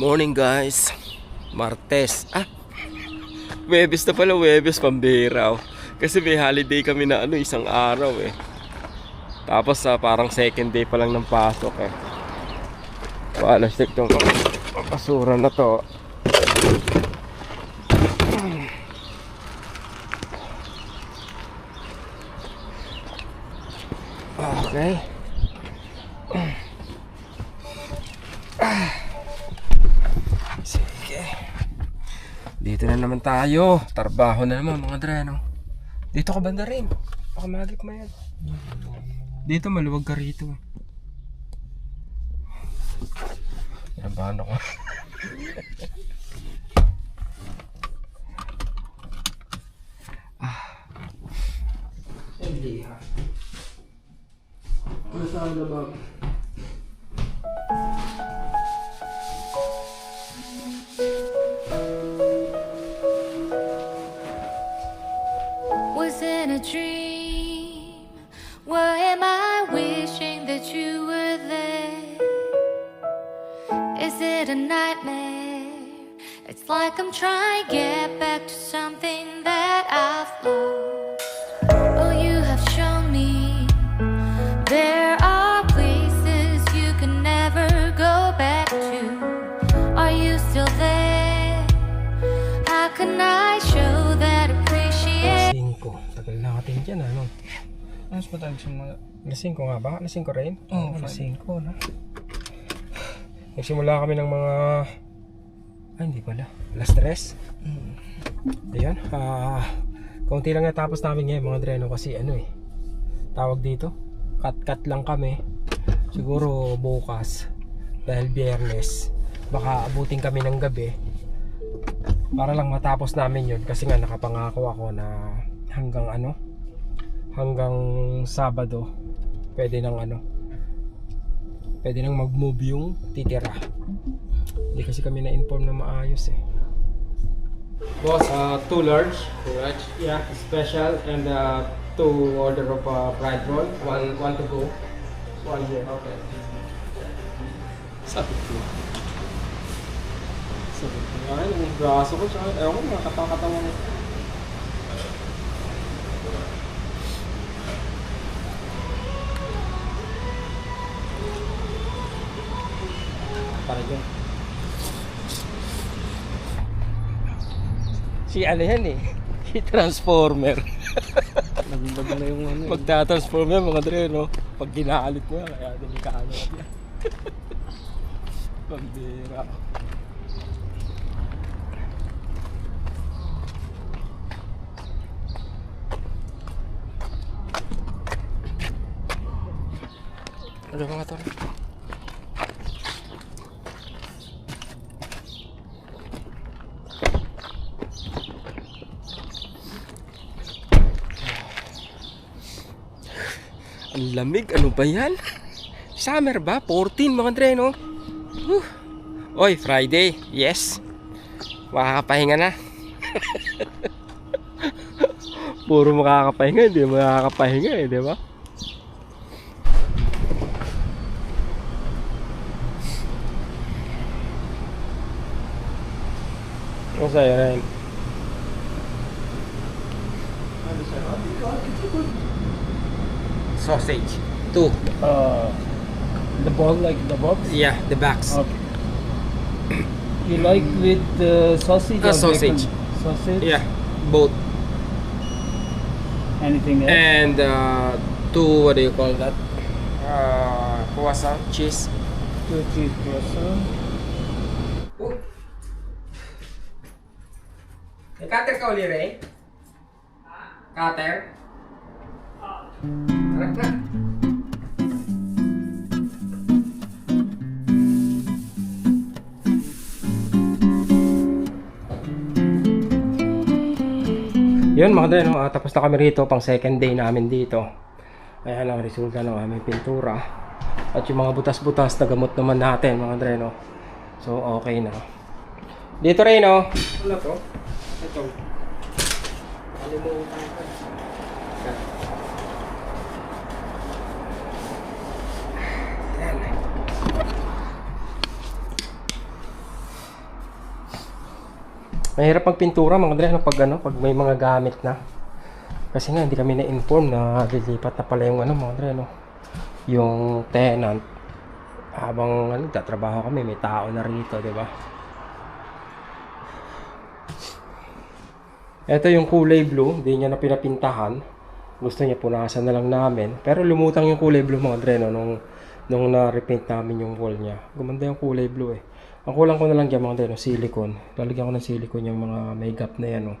morning guys. Martes. Ah! Webes na pala Webes. Pambira oh. Kasi may holiday kami na ano isang araw eh. Tapos sa parang second day pa lang ng pasok eh. Wala stick tong basura na to Okay Sige. Dito na naman tayo. Trabaho na naman mga dreno. Dito ka banda rin. Baka magip mo yan. Dito maluwag ka rito. Nabahan ako. ah. Hindi ha. Ano sa labag? A dream? Why am I wishing that you were there? Is it a nightmare? It's like I'm trying to get back 5. Tagal natin dyan ano. Mas matagal simula. Alas 5 nga ba? Alas 5 rin? Oo, alas fine. 5 no? Nagsimula kami ng mga... Ay, hindi pala. Alas 3? Mm. Ayan. Ah, kaunti lang natapos namin ngayon mga dreno kasi ano eh. Tawag dito. Cut-cut lang kami. Siguro bukas. Dahil biyernes. Baka abutin kami ng gabi. Para lang matapos namin yun. Kasi nga nakapangako ako na hanggang ano. Hanggang Sabado. Pwede nang ano. Pwede nang mag-move yung titira. Hindi kasi kami na-inform na maayos eh. Boss, uh, two large. Two large? Yeah, special and uh, two order of uh, fried roll. One, one to go. One here. Okay. Sabi ko. Sabi ko. Ay, yung braso ko. Tsaka, ewan ko, mga katang-katang mo. Para dyan. Si ano yan eh. Si Transformer. Nagbago na yung ano. eh. Magta-transform yan mga dre, no? Pag ginaalit mo yan, kaya delikado ka yan. Pambira. Ano mga to? Ang lamig, ano ba yan? Summer ba? 14 mga dre, no? Whew. Oy, Friday, yes. Makakapahinga na. Puro makakapahinga, hindi makakapahinga eh, di ba? Masaya rin. Sausage. Two. Uh, the ball like the box? Yeah, the backs. Okay. You like with the sausage Uh, or sausage. bacon? Sausage? Yeah, both. Anything else? And uh, two, what do you call that? Uh, croissant, cheese. Two cheese croissant. May cutter ka uli, Ray? Cutter? Yun mga dre, no? Ah, tapos na kami rito pang second day namin dito. Ayan ang resulta ng aming pintura. At yung mga butas-butas na gamot naman natin mga dre, no? So okay na. Dito rin, no? Wala to. Ito. Kalimutan Mahirap magpintura mga dre, ano, pag ano, pag may mga gamit na. Kasi nga hindi kami na-inform na lilipat na pala yung ano mga dre, no. Yung tenant habang ano, tatrabaho kami, may tao na rito, di ba? Ito yung kulay blue, hindi niya na pinapintahan. Gusto niya punasan na lang namin. Pero lumutang yung kulay blue mga dre, no, nung, nung na-repaint namin yung wall niya. Gumanda yung kulay blue eh. Ang kulang ko na lang dyan mga dre, no, silicone. Lalagyan ko ng silicone yung mga may gap na yan, no,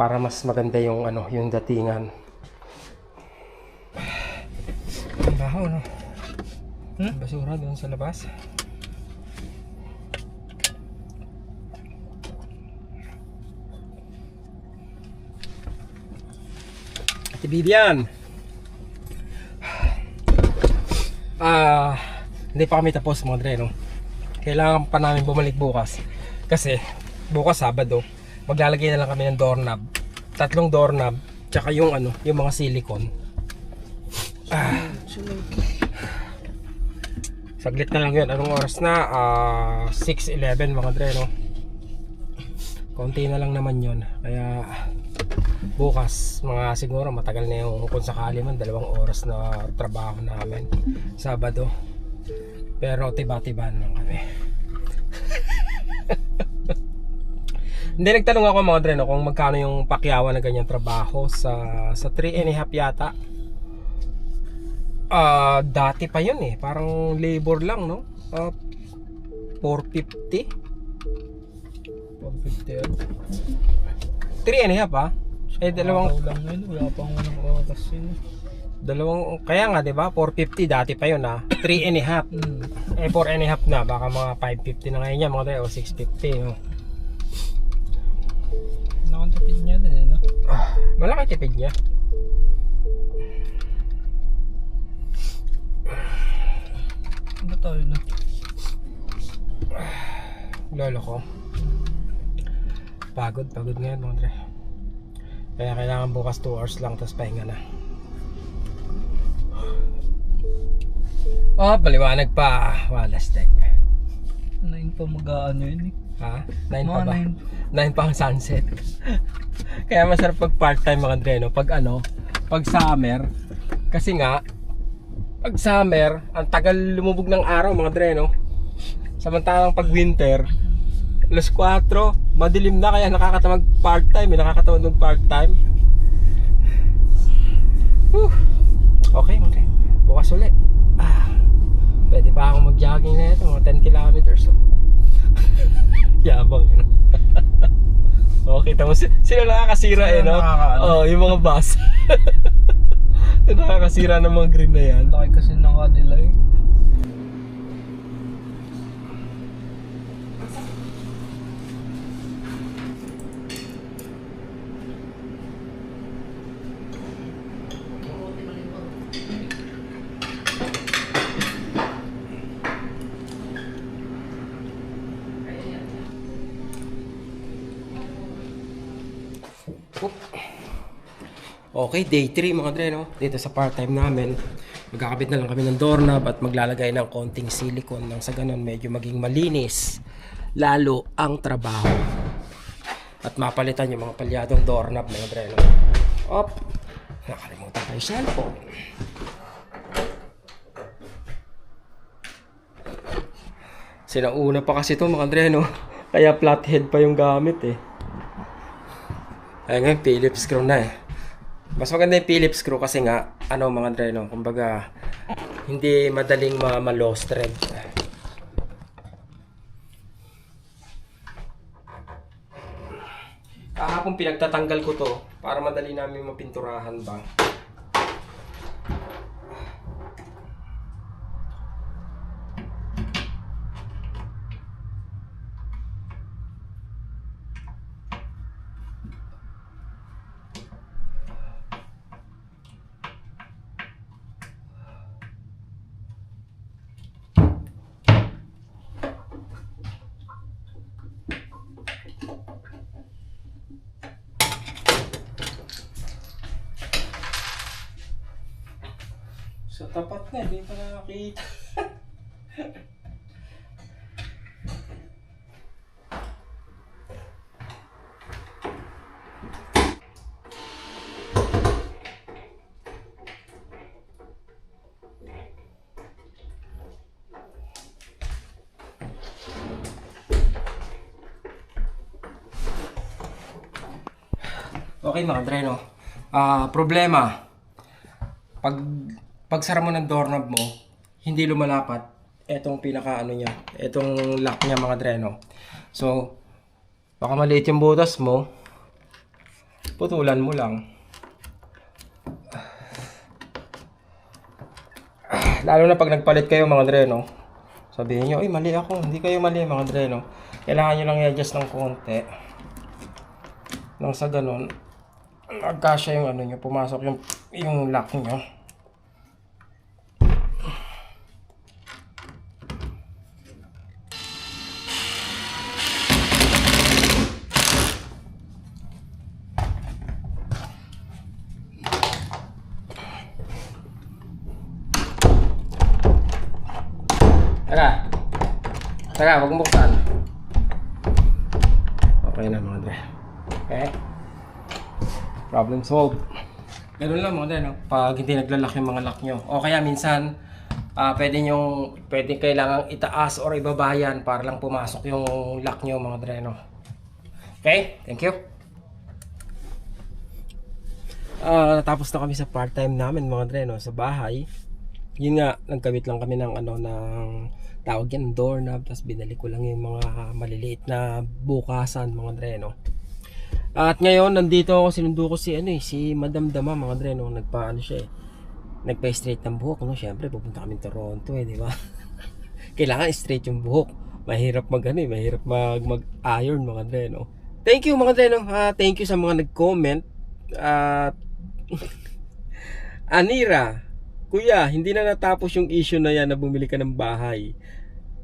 para mas maganda yung ano, yung datingan. Ang baho, no? Hmm? Basura doon sa labas. Ate Vivian! Ah, hindi pa kami tapos mga dre, no? Kailangan pa namin bumalik bukas. Kasi, bukas Sabado, maglalagay na lang kami ng doorknob. Tatlong doorknob, tsaka yung ano, yung mga silicone. Ah. Saglit na lang yun. Anong oras na? Ah, 6.11 mga dre, no? Konti na lang naman yun. Kaya, bukas, mga siguro matagal na yung kung sakali man, dalawang oras na trabaho namin. Sabado. Pero tiba-tiba lang kami. Hindi nagtanong ako mga dre, no, kung magkano yung pakyawan na ganyan trabaho sa sa 3 and a half yata. Ah, dati pa yun eh. Parang labor lang, no? Ah, 450. 450 yan. 3 and a half ah. Eh, dalawang, Araw lang yun, wala pang unang oras yun. Dalawang, kaya nga, di ba? 450 dati pa yun ah. 3 and a half. Hmm. Eh, 4 and a half na. Baka mga 550 na ngayon yan, mga tayo. O 650, no? Nakantipid niya din eh, no? Malaki tipid niya. Ano tayo na? Lolo ko. Pagod, pagod ngayon, mga dre. Kaya kailangan bukas 2 hours lang, tapos pahinga na. Oh, paliwanag pa. Walas tek. Nain pa mag-aano yun eh. Ha? 9 pa ba? nine. 9 pa ang sunset. Kaya masarap pag part-time mga dre, no? Pag ano, pag summer, kasi nga, pag summer, ang tagal lumubog ng araw mga dre, no? Samantalang pag winter, alas 4, madilim na kaya nakakatamag part-time, eh, nakakatamad mag part-time. Okay, okay. Bukas ulit. Pwede pa akong mag-jogging na ito, mga 10 kilometers. Oh. Yabang, ano? oh, kita mo, si- sila nakakasira eh, Sila no? nakakaano. Oo, oh, yung mga bus. nakakasira ng mga green na yan. Laki kasi ng kanila eh. Okay, day 3 mga dre, no? Dito sa part-time namin. Magkakabit na lang kami ng doorknob at maglalagay ng konting silicone nang sa ganun medyo maging malinis lalo ang trabaho. At mapalitan yung mga palyadong doorknob mga dre, no? Op! Nakalimutan ko yung cellphone. Sinauna pa kasi to mga dre, no? Kaya flathead pa yung gamit eh. Ay ngayon, Phillips screw na eh. Mas maganda yung Phillips screw kasi nga, ano mga dre, no? Kumbaga, hindi madaling ma- ma-lost thread. Kahapon pinagtatanggal ko to para madali namin mapinturahan ba. Tapat nga, hindi pa nakakita. Okay mga dre, no? Uh, problema. Pag pagsara mo ng doorknob mo, hindi lumalapat etong pinaka ano niya, etong lock niya mga dreno. So, baka maliit yung butas mo, putulan mo lang. Lalo na pag nagpalit kayo mga dreno, sabihin nyo, ay mali ako, hindi kayo mali mga dreno. Kailangan nyo lang i-adjust ng konti. Nang sa ganun, nagkasya yung ano nyo, pumasok yung, yung lock nyo. Tara. Tara, huwag mo buksan. Okay na mga dre. Okay? Problem solved. Ganun lang mga dre, no? Pag hindi naglalak yung mga lock nyo. O kaya minsan, ah pwede nyo, pwede kailangang itaas or ibaba yan para lang pumasok yung lock nyo mga dre, no? Okay? Thank you. Ah, tapos na kami sa part-time namin mga dre, no? Sa bahay yun nga, nagkabit lang kami ng ano ng tawag yan, doorknob, tapos binalik ko lang yung mga maliliit na bukasan, mga dreno. At ngayon, nandito ako, sinundo ko si ano eh, si Madam Dama, mga dreno, nagpa ano siya eh, nagpa-straight ng buhok, no? Syempre, pupunta kami Toronto eh, di ba? Kailangan straight yung buhok. Mahirap mag ano eh, mahirap mag mag-iron mga dreno. Thank you mga dreno, Ah, thank you sa mga nag-comment. At Anira, Kuya, hindi na natapos yung issue na yan na bumili ka ng bahay.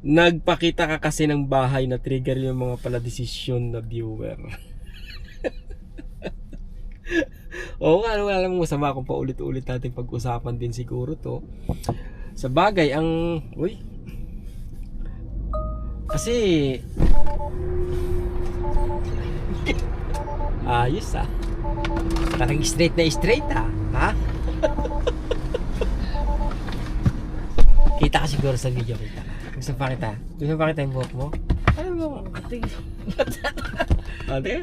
Nagpakita ka kasi ng bahay na trigger yung mga pala desisyon na viewer. Oo nga, wala namang masama kung paulit-ulit natin pag-usapan din siguro to. Sa bagay, ang... Uy. Kasi... Ayos ah. Parang straight na straight ah. Ha? Kita ka siguro sa video kita. Gusto pa kita. Gusto pa kita yung buhok mo? Ano mo? Ate. Ate?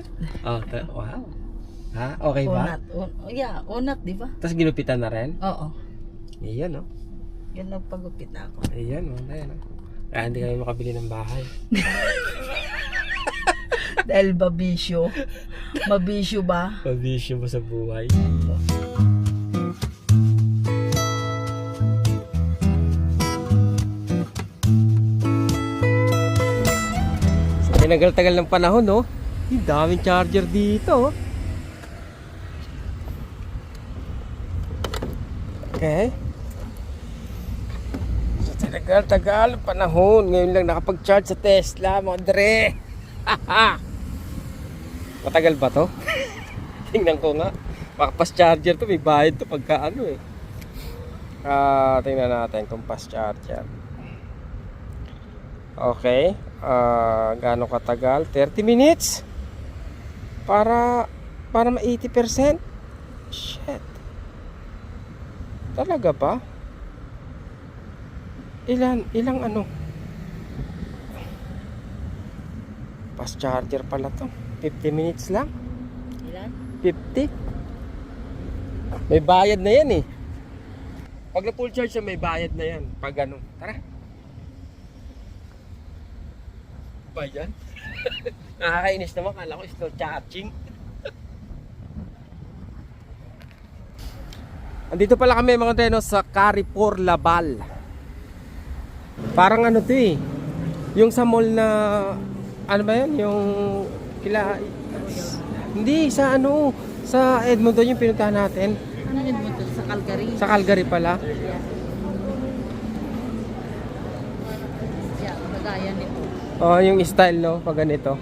Oh, ta- wow. Ha? Okay ba? Unat. Un, yeah, unat, di ba? Tapos ginupitan na rin? Oo. Iyan, no? Yan nagpagupit ako. Iyan, no? Ayan, no? Kaya hindi kami makabili ng bahay. Dahil babisyo. Mabisyo ba? Pabisyo mo sa buhay. Sa tinagal-tagal ng panahon, no? Ang daming charger dito. Okay. Sa tinagal-tagal ng panahon, ngayon lang nakapag-charge sa Tesla, mga dre. Matagal ba to? Tingnan ko nga. Baka fast charger to, may bayad to pagka ano eh. Ah, tingnan natin kung fast charger. Okay. Ah, gaano katagal? 30 minutes. Para para ma 80%. Shit. Talaga ba? Ilan ilang ano? Fast charger pala to. 50 minutes lang. Ilan? 50? May bayad na yan eh. Pag na full charge siya, may bayad na yan. Pag ano. Tara. Ba yan? Nakakainis naman. Kala ko slow charging. Andito pala kami mga treno sa Carrefour Laval. Parang ano to eh. Yung sa mall na ano ba yan? Yung kila hindi sa ano sa Edmonton yung pinuntahan natin. Ano to? Sa Calgary? Sa Calgary pala. Oh, yung style no, pag ganito.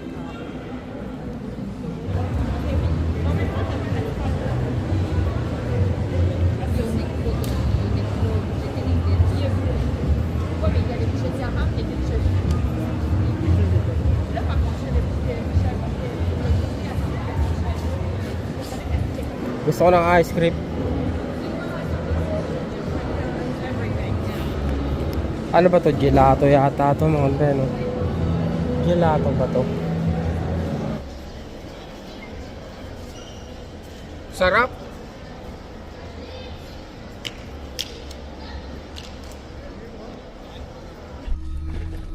Gusto ko ng ice cream. Ano ba to? Gelato yata to mga pre, no? Gelato ba to? Sarap.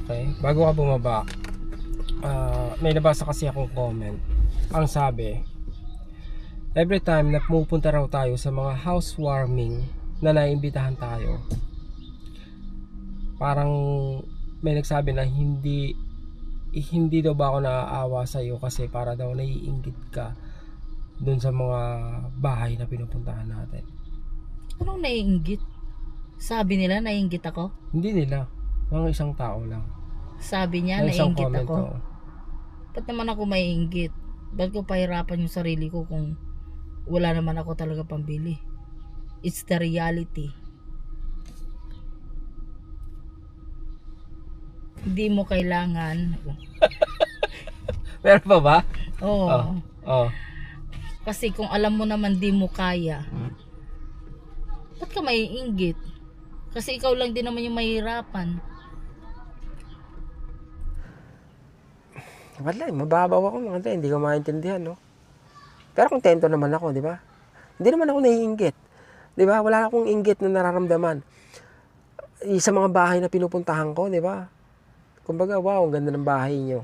Okay, bago ka bumaba, ah, may nabasa kasi akong comment. Ang sabi, every time na pumupunta raw tayo sa mga housewarming na naimbitahan tayo, parang may nagsabi na hindi hindi daw ba ako naaawa sa iyo kasi para daw naiinggit ka dun sa mga bahay na pinupuntahan natin. Anong naiinggit? Sabi nila naiinggit ako? Hindi nila, mga isang tao lang. Sabi niya May isang naiinggit comment, ako? oo. Ba't naman ako maiinggit? Ba't ko pahirapan yung sarili ko kung wala naman ako talaga pambili? It's the reality. Hindi mo kailangan. Meron pa ba? Oo. Oh. Oh. Kasi kung alam mo naman di mo kaya, ba't ka maiinggit? Kasi ikaw lang din naman yung mahirapan. Wala, mababaw ako mga tayo, hindi ko maintindihan, no? Pero kontento naman ako, di ba? Hindi naman ako naiinggit. Di ba? Wala akong inggit na nararamdaman. Sa mga bahay na pinupuntahan ko, di ba? Kumbaga, wow, ang ganda ng bahay nyo.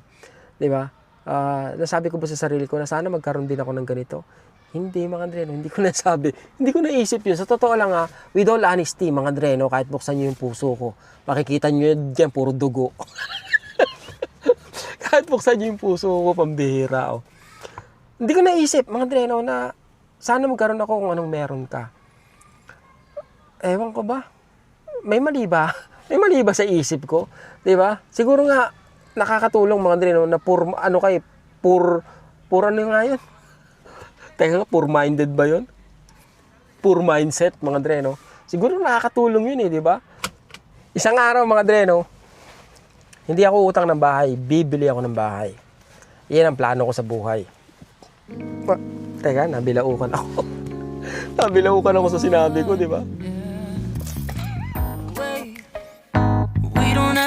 Di ba? Ah, nasabi ko ba sa sarili ko na sana magkaroon din ako ng ganito? Hindi, mga Andreno, hindi ko nasabi. Hindi ko naisip yun. Sa totoo lang ha, with all honesty, mga Andreno, kahit buksan nyo yung puso ko, makikita nyo yun dyan, puro dugo. kahit buksan nyo yung puso ko, pambihira. Oh. Hindi ko naisip, mga Dreno, na sana magkaroon ako kung anong meron ka. Ewan ko ba? May mali ba? May mali ba sa isip ko? 'Di ba? Siguro nga, nakakatulong mga Dreno na pur, ano kay, pur, pur ano nga yun? Teka poor minded ba yun? Poor mindset, mga Dreno. Siguro nakakatulong yun eh, di ba? Isang araw, mga Dreno, hindi ako utang ng bahay, bibili ako ng bahay. Yan ang plano ko sa buhay. Ma, teka, nabilaukan ako. nabilaukan ako sa sinabi ko, di ba?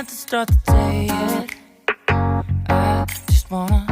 Have to start the day yet. I just wanna